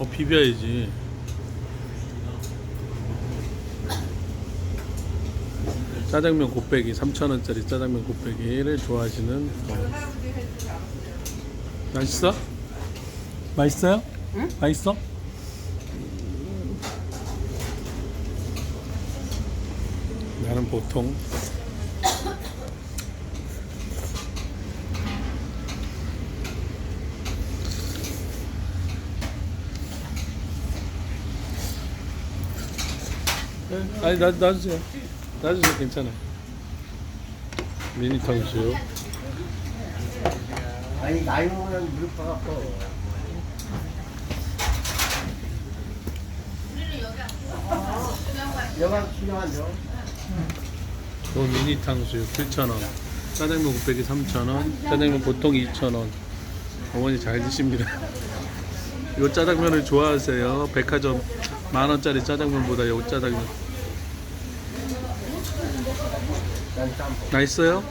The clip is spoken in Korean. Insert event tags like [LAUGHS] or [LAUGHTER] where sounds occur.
어 비벼야지. 짜장면 곱빼기 3,000원짜리 짜장면 곱빼기를 좋아하시는 어. 맛있어? 맛있어요? 응? 맛있어? 나는 보통 네, 아니 나 놔주세요. 놔주세요. 괜찮아 미니 탕수육. 아니 나이 먹으면 무릎 봐갖고 여가 필요하죠? 또 미니 탕수육 7,000원. 짜장면 곱빼기 3,000원. 짜장면 보통 2,000원. 어머니 잘 드십니다. [LAUGHS] 요 짜장면을 좋아하세요? 백화점 만원짜리 짜장면보다 여기 짜장면 맛있어요?